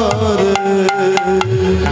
ਪਿਆਰ